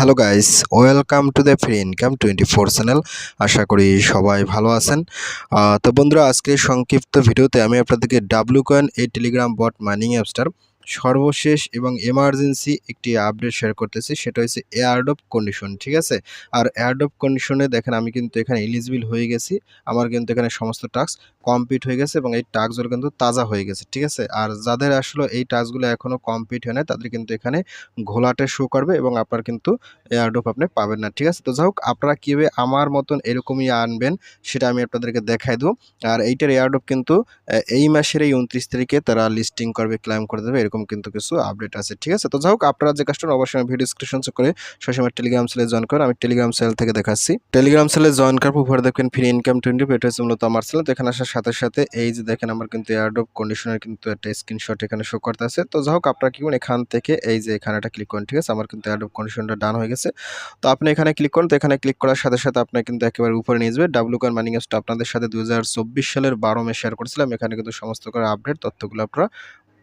Hello guys welcome to the free income twenty four channel আশা করি সবাই ভালো আছেন। তো বন্ধুরা আজকে সংক্ষিপ্ত ভিডিওতে আমি আপনাদেরকে ডাব্লু কয়েন এই টেলিগ্রাম বট মাইনিং অ্যাপসটার সর্বশেষ এবং এমার্জেন্সি একটি আপডেট শেয়ার করতেছি। সেটা হচ্ছে এয়ারডপ কন্ডিশন ঠিক আছে? আর এয়ারডপ কন্ডিশনে দেখেন, আমি কিন্তু এখানে এলিজিবল হয়ে গেছি। আমার কিন্তু এখানে সমস্ত টাস্ক কমপ্লিট হয়ে গেছে এবং এই টাস্কগুলো কিন্তু তাজা হয়ে গেছে, ঠিক আছে? আর যাদের আসলে এই টাস্কগুলো এখনও কমপ্লিট হয় না তাদের কিন্তু এখানে ঘোলাটে শো করবে এবং আপনার কিন্তু এয়ারড্রপ আপনি পাবেন না, ঠিক আছে? তো যাই হোক, আপনারা কীভাবে আমার মতন এরকমই আনবেন সেটা আমি আপনাদেরকে দেখাই দেবো। আর এইটার এয়ারড্রপ কিন্তু এই মাসের এই উনত্রিশ তারিখে তারা লিস্টিং করবে ক্লাইম করে দেবে, এরকম কিন্তু কিছু আপডেট আছে, ঠিক আছে? তো যাই হোক, আপনারা যে কাস্টমার অবশ্যই আমি ভিডিও ডিসক্রিপশন করে সবসময় টেলিগ্রাম সেলে জয়েন করেন। আমি টেলিগ্রাম সেল থেকে দেখাচ্ছি। টেলিগ্রাম সেলে জয়েন করার পর উপরে দেখবেন ফ্রি ইনকাম টোয়েন্টি এটা মূলত আমার সেল তো এখানে আসার সাথে সাথে, এই যে দেখেন আমার কিন্তু এয়ারড্রপ কন্ডিশনের কিন্তু একটা স্ক্রিনশট এখানে শো করতে আছে তো যাই হোক, আপনারা কি করুন এখান থেকে, এই যে এখানে একটা ক্লিক করুন, ঠিক আছে? আমার কিন্তু এয়ারড্রপ কন্ডিশনটা ডান হয়ে গেছে। তো আপনি এখানে ক্লিক করুন, তো এখানে ক্লিক করার সাথে সাথে আপনার কিন্তু একেবারে উপরে নিয়ে যাবে ডাব্লু কার মাইনিং অ্যাপসটা আপনাদের সাথে দু হাজার চব্বিশ সালের বারো মে শেয়ার করেছিলাম। এখানে কিন্তু সমস্ত করে আপডেট তথ্যগুলো আপনারা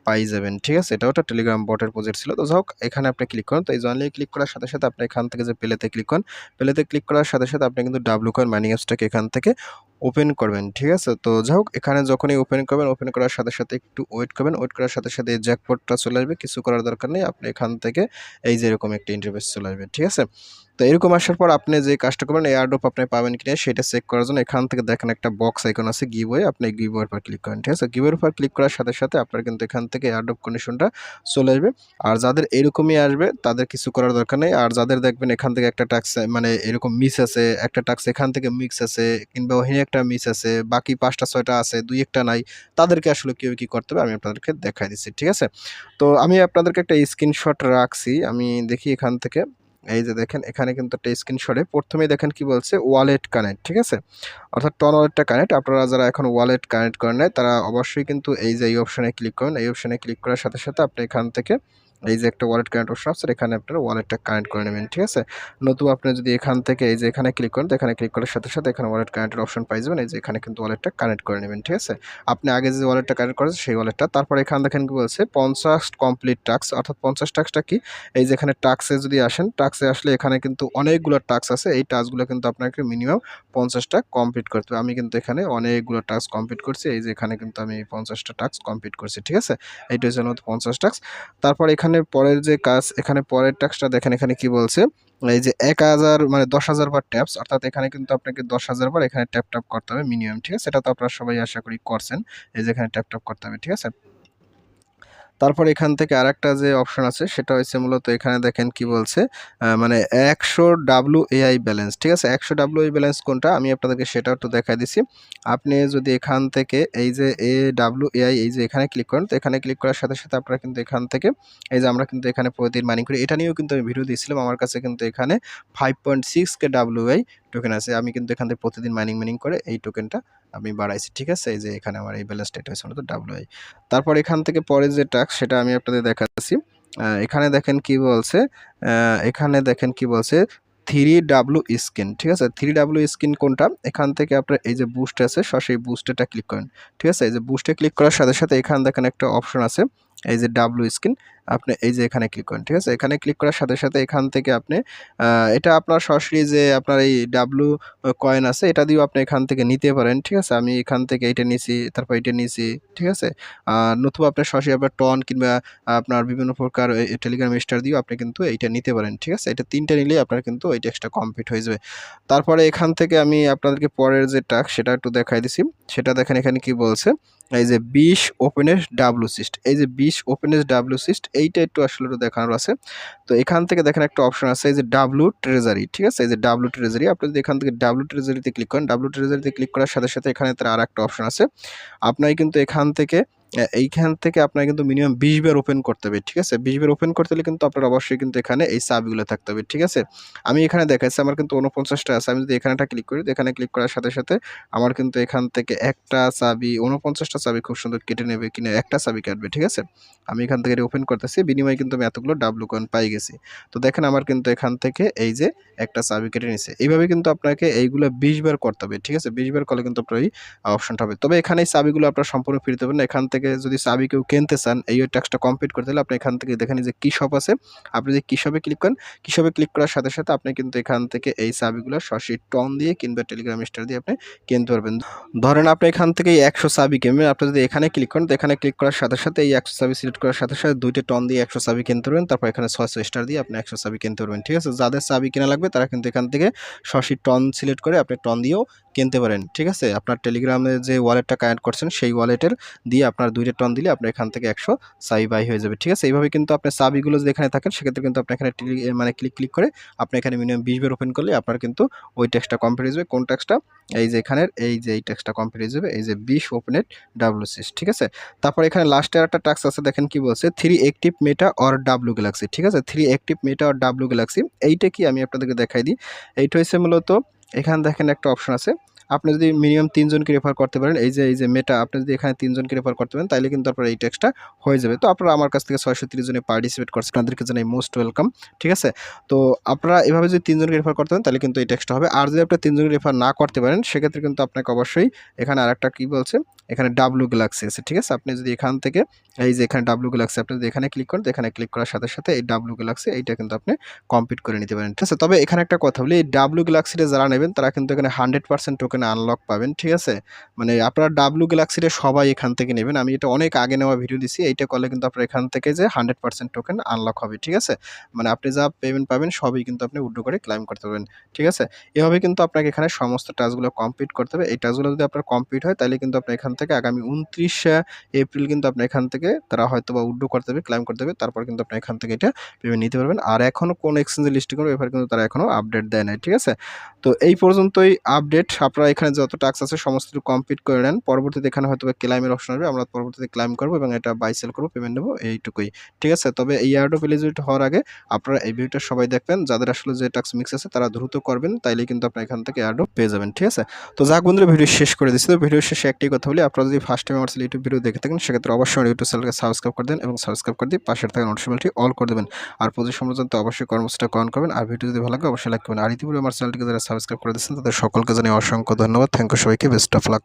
পাই যাবেন, ঠিক আছে? এটা ওটা টেলিগ্রাম বটের প্রজেক্ট ছিল। তো যাই হোক, এখানে আপনি ক্লিক করুন, তো এই জয়েনলি ক্লিক করার সাথে সাথে আপনি এখান থেকে যে পেলেতে ক্লিক করুন পেলেতে ক্লিক করার সাথে সাথে আপনি কিন্তু ডাব্লু কয়েন মাইনিং অ্যাপসটাকে এখান থেকে ওপেন করবেন, ঠিক আছে? তো যাই হোক, এখানে যখনই ওপেন করবেন ওপেন করার সাথে সাথে একটু ওয়েট করবেন ওয়েট করার সাথে সাথে এই জ্যাকপটটা চলে আসবে, কিছু করার দরকার নেই, আপনি এখান থেকে এই যে এরকম একটা ইন্টারফেস চলে আসবে, ঠিক আছে? তো এরকম আসার পর আপনি যে কাজটা করবেন, এই এয়ারড্রপ আপনি পাবেন কিনা সেটা চেক করার জন্য এখান থেকে দেখেন একটা বক্স আইকন আছে গিভওয়ে আপনি গিভওয়ের উপর ক্লিক করেন, ঠিক আছে? গিভওয়ের উপর ক্লিক করার সাথে সাথে আপনার কিন্তু এখান থেকে এয়ারড্রপ কন্ডিশনটা চলে আসবে। আর যাদের এরকমই আসবে, তাদের কিছু করার দরকার নেই। আর যাদের দেখবেন এখান থেকে একটা টাক্স মানে এরকম মিস আছে, একটা টাক্স এখান থেকে মিক্স আছে, কিংবা একটা মিস আছে, বাকি পাঁচটা, ছয়টা আছে, দুই একটা নাই, তাদেরকে আসলে কেউ কী করতে হবে আমি আপনাদেরকে দেখাই দিচ্ছি, ঠিক আছে? তো আমি আপনাদেরকে একটা স্ক্রিনশট রাখছি, আমি দেখি এখান থেকে, এই যে দেখেন, এখানে কিন্তু একটা স্ক্রিনশটে প্রথমেই দেখেন কি বলছে ওয়ালেট কানেক্ট ঠিক আছে? অর্থাৎ টন ওয়ালেটটা কানেক্ট আপনারা যারা এখন ওয়ালেট কানেক্ট করেন তারা অবশ্যই কিন্তু এই যে এই অপশানে ক্লিক করেন, এই অপশানে ক্লিক করার সাথে সাথে আপনি এখান থেকে এই যে একটা ওয়ালেট কানেক্ট অপশন আছে, এখানে আপনারা ওয়ালেটটা কানেক্ট করে নেবেন, ঠিক আছে? নতুবা আপনি যদি এখান থেকে এই যে এখানে ক্লিক করেন এখানে ক্লিক করার সাথে সাথে এখানে ওয়ালেট কানেক্টের অপশন পাই যাবেন, এই যে এখানে কিন্তু ওয়ালেটটা কানেক্ট করে নেবেন, ঠিক আছে? আপনি আগে যে ওয়ালেটটা কানেক্ট করেছেন, সেই ওয়ালেটটা তারপর এখানে দেখেন কি বলছে, পঞ্চাশ কমপ্লিট টাস্ক অর্থাৎ পঞ্চাশ টাস্কটা কি? এই যে এখানে টাক্সে যদি আসেন টাক্সে আসলে এখানে কিন্তু অনেকগুলো টাস্ক আছে, এই টাস্কগুলো কিন্তু আপনাকে মিনিমাম পঞ্চাশটা কমপ্লিট করতে হবে। আমি কিন্তু এখানে অনেকগুলো টাস্ক কমপ্লিট করছি, এই যে এখানে কিন্তু আমি পঞ্চাশটা টাস্ক কমপ্লিট করছি, ঠিক আছে? এইটা হচ্ছে পঞ্চাশ টাস্ক তারপর এখানে পরের যে কাজ, এখানে পরের ট্যাক্সটা দেখেন এখানে কি বলছে? এই যে এক হাজার মানে দশ হাজার বার ট্যাপস অর্থাৎ এখানে কিন্তু আপনাকে দশ হাজার বার এখানে ট্যাপ ট্যাপ করতে হবে মিনিমাম ঠিক আছে? সেটা তো আপনারা সবাই আশা করি করছেন, এই যে এখানে ট্যাপ ট্যাপ করতে হবে, ঠিক আছে? তারপর এখান থেকে আরেকটা যে অপশন আছে, সেটা হচ্ছে মূলত এখানে দেখেন কি বলছে মানে একশো ডাব্লু এআই ব্যালেন্স ঠিক আছে? একশো ডাব্লু এ ব্যালেন্স কোনটা? আমি আপনাদেরকে সেটা একটু দেখাই দিছি। আপনি যদি এখান থেকে এই যে এ ডাব্লু এআই এই যে এখানে ক্লিক করেন, তো এখানে ক্লিক করার সাথে সাথে আপনারা কিন্তু এখান থেকে, এই যে আমরা কিন্তু এখানে প্রতিদিন মাইনিং করি। এটা নিয়েও কিন্তু আমি ভিডিও দিয়েছিলাম, আমার কাছে কিন্তু এখানে five point six K W I token আছে, আমি কিন্তু এখান থেকে প্রতিদিন মাইনিং মাইনিং করে এই টোকেনটা আমি বাড়াইছি, ঠিক আছে? এই যে এখানে আমার এই ব্যালেন্সটা এটা হচ্ছে মূলত ডাব্লু আই তারপর এখান থেকে পরে যে টাস্ক সেটা আমি আপনাদের দেখাচ্ছি। এখানে দেখেন কি বলছে এখানে দেখেন কি বলছে থ্রি ডাব্লু স্ক্রিন ঠিক আছে? থ্রি ডাব্লু স্ক্রিন কোনটা? এখান থেকে আপনার এই যে বুস্ট আছে সরাসরি বুস্টেটা ক্লিক করেন, ঠিক আছে? এই যে বুস্টে ক্লিক করার সাথে সাথে এখানে দেখেন একটা অপশন আছে এই যে ডাব্লু স্ক্রিন আপনি এই যে এখানে ক্লিক করেন, ঠিক আছে? এখানে ক্লিক করার সাথে সাথে এখান থেকে আপনি এটা আপনার সরাসরি যে আপনার এই ডাব্লু কয়েন আছে, এটা দিয়েও আপনি এখান থেকে নিতে পারেন, ঠিক আছে? আমি এখান থেকে এটা নিছি, তারপর এটা নিছি, ঠিক আছে? নতুবা আপনার সরাসরি আপনার টন কিংবা আপনার বিভিন্ন প্রকার টেলিগ্রাম স্টার দিয়েও আপনি কিন্তু এইটা নিতে পারেন, ঠিক আছে? এটা তিনটা নিলেই আপনার কিন্তু ওই টেক্সটটা কমপ্লিট হয়ে যাবে। তারপরে এখান থেকে আমি আপনাদেরকে পরের যে টাস্ক, সেটা একটু দেখাই দিছি। সেটা দেখেন এখানে কি বলছে? এই যে বিশ ওপেনেস ডাব্লু সিস্ট এই যে বিশ ওপেনেস ডাব্লু সিস্ট এইটা একটু আসলে দেখানোর আছে। তো এখান থেকে দেখেন একটা অপশন আছে, এই যে ডাব্লু ট্রেজারি ঠিক আছে? এই যে ডাব্লু ট্রেজারি আপনি যদি এখান থেকে ডাব্লু ট্রেজারিতে ক্লিক করেন ডাব্লু ট্রেজারিতে ক্লিক করার সাথে সাথে এখানে তার আর একটা অপশন আছে। আপনার কিন্তু এখান থেকে এইখান থেকে আপনার কিন্তু মিনিমাম বিশ বার ওপেন করতে হবে, ঠিক আছে? বিশ বার ওপেন করতে হলে কিন্তু আপনার অবশ্যই কিন্তু এখানে এই সাবগুলো থাকতে হবে, ঠিক আছে? আমি এখানে দেখাচ্ছি, আমার কিন্তু উনপঞ্চাশটা আছে, আমি যদি এখানেটা ক্লিক করি এখানে ক্লিক করার সাথে সাথে আমার কিন্তু এখান থেকে একটা চাবি উনপঞ্চাশটা চাবি খুব সুন্দর কেটে নেবে, কিনা একটা চাবি কাটবে, ঠিক আছে? আমি এখান থেকে ওপেন করতেছি, বিনিময়ে কিন্তু আমি এতগুলো ডাব্লু কয়েন পাই গেছি। তো দেখেন আমার কিন্তু এখান থেকে এই যে একটা চাবি কেটে নিছে। এইভাবে কিন্তু আপনাকে এইগুলো বিশ বার করতে হবে, ঠিক আছে? বিশ বার করলে কিন্তু আপনার এই অপশনটা হবে। তবে এখানে এই চাবিগুলো আপনার সম্পূর্ণ ফিরতে হবে না, এখান থেকে থেকে যদি চাবি কেউ কিনতে চান, এই ট্যাক্সটা কমপ্লিট করতে হলে আপনি এখান থেকে দেখেন যে কি শপ আছে। আপনি যদি কি শপে ক্লিক করেন, কি শপে ক্লিক করার সাথে সাথে আপনি কিন্তু এখান থেকে এই চাবিগুলো সরাসরি টন দিয়ে কিংবা টেলিগ্রাম স্টার দিয়ে আপনি কিনতে পারবেন। ধরেন আপনি এখান থেকে একশো চাবি কিনবেন, আপনি যদি এখানে ক্লিক করেন, তো এখানে ক্লিক করার সাথে সাথে এই একশো চাবি সিলেক্ট করার সাথে সাথে দুইটা টন দিয়ে একশো চাবি কিনতে পারবেন, তারপর এখানে ছয়শো স্টার দিয়ে আপনি একশো চাবি কিনতে পারবেন, ঠিক আছে? যাদের চাবি কেনা লাগবে, তারা কিন্তু এখান থেকে সরাসরি টন সিলেক্ট করে আপনি টন দিয়েও কিনতে পারেন, ঠিক আছে? আপনার টেলিগ্রামে যে ওয়ালেটটা কানেক্ট করছেন, সেই ওয়ালেটের দিয়ে আপনার দুইটা টন দিলে আপনার এখান থেকে একশো চাবি বাই হয়ে যাবে, ঠিক আছে? এইভাবে কিন্তু আপনার চাবিগুলো যদি এখানে থাকেন, সেক্ষেত্রে কিন্তু আপনি এখানে মানে ক্লিক ক্লিক করে আপনি এখানে মিনিমাম বিশ বার ওপেন করলে আপনার কিন্তু ওই ট্যাক্সটা কমপ্লিট হয়ে যাবে। কোন ট্যাক্সটা এই যে এখানের এই যে এই ট্যাক্সটা কমপ্লিট হয়ে যাবে, এই যে বিশ ওপেনেট ডাব্লিউসিস ঠিক আছে? তারপর এখানে লাস্টে একটা ট্যাক্স আছে, দেখেন কি বলছে three active meta or W galaxy ঠিক আছে? Three active meta or W galaxy এইটা কি আমি আপনাদেরকে দেখাই দিই? এইটা হচ্ছে মূলত, এখানে দেখেন একটা অপশন আছে আপনি যদি মিনিমাম তিনজনকে রেফার করতে পারেন, এই যে এই যে মেটা আপনি যদি এখানে তিনজনকে রেফার করতে পারেন তাহলে কিন্তু আপনার এই ট্যাক্সটা হয়ে যাবে। তো আপনারা আমার কাছ থেকে ছয়শো তিরিশ জনে পার্টিসিপেট করছেন আপনাদেরকে জানাই মোস্ট ওয়েলকাম ঠিক আছে? তো আপনারা এভাবে যদি তিনজনকে রেফার করতে পারেন তাহলে কিন্তু এই ট্যাক্সটা হবে। আর যদি আপনি তিনজনকে রেফার না করতে পারেন, সেক্ষেত্রে কিন্তু আপনাকে অবশ্যই এখানে আরেকটা কি বলছে? এখানে ডাব্লু গ্যালাক্সি আছে, ঠিক আছে? আপনি যদি এখান থেকে, এই যে এখানে ডাব্লু গ্যালাক্সি আপনি যদি এখানে ক্লিক করেন, তো এখানে ক্লিক করার সাথে সাথে এই ডাব্লু গ্যালাক্সি এইটা কিন্তু আপনি কমপ্লিট করে নিতে পারেন, ঠিক আছে? তবে এখানে একটা কথা বলি, এই ডাব্লু গ্যালাক্সিটা যারা নেবেন, তারা কিন্তু এখানে হান্ড্রেড পার্সেন্ট টোকেন আনলক পাবেন, ঠিক আছে? মানে আপনারা ডাব্লু গ্যালাক্সিটা সবাই এখান থেকে নেবেন। আমি এটা অনেক আগে নেওয়া ভিডিও দিছি, এইটা করলে কিন্তু আপনার এখান থেকে যে হান্ড্রেড পার্সেন্ট টোকেন আনলক হবে, ঠিক আছে? মানে আপনি যা পেমেন্ট পাবেন, সবই কিন্তু আপনি উড্ডো করে ক্লাইম করতে পারবেন, ঠিক আছে? এভাবে কিন্তু আপনাকে এখানে সমস্ত টাস্কগুলো কমপ্লিট করতে হবে। এই টাস্কগুলো যদি আপনার কমপ্লিট হয়, তাহলে কিন্তু আপনি এখান থেকে আগামী উনত্রিশ এপ্রিল কিন্তু আপনি এখান থেকে তারা হয়তো বা উড্ডো করতে হবে ক্লাইম করতে হবে, তারপর কিন্তু আপনি এখান থেকে এটা পেমেন্ট নিতে পারবেন। আর এখনও কোন এক্সচেঞ্জে লিস্টিং করবে এবার কিন্তু তারা এখনও আপডেট দেয় নাই, ঠিক আছে? তো এই পর্যন্তই আপডেট আপনারা এখানে যত টাস্ক আছে সমস্ত কমপ্লিট করে নেন। পরবর্তীতে এখানে হয়তো ক্লাইমের অপশন আসবে। আমরা পরবর্তীতে ক্লাইম করব এবং এটা বাই সেল করব পেমেন্ট নেব, এইটুকুই। ঠিক আছে? তবে এই ইয়ার্ডও এলিজিবিলিটি হওয়ার আগে আপনারা এই ভিডিওটা সবাই দেখবেন। যাদের আসলে যে টাক্স মিক্স আছে তারা দ্রুত করবেন, তাইলে কিন্তু আপনার এখান থেকে ইয়ার্ডও পেয়ে যাবেন। ঠিক আছে? তো যাক বন্ধুরা ভিডিও শেষ করে দিচ্ছি। তো ভিডিও শেষে একটাই কথা বলি। আপনারা যদি ফার্স্ট টাইম আমার ইউটিউব ভিডিও দেখে থাকেন, সেক্ষেত্রে অবশ্যই আমার ইউটিউব চ্যানেলকে সাবস্ক্রাইব করে দেন এবং সাবস্ক্রাইব করে দিয়ে পাশের থাকা নোটিফিকেশনটি অল করে দেবেন। আর প্রতি সম্পর্যন্ত অবশ্যই কর্মসূচিটা কন করবেন। আর ভিডিও যদি ভালো লাগে, অবশ্যই লাইক করবেন। আর ইতিপূর্বে আমার চ্যানেলটিকে যারা সাবস্ক্রাইব করে দিচ্ছেন তাদের সকলকে জানিয়ে অসংখ্য ধন্যবাদ। থ্যাংক ইউ সবাইকে। Best of luck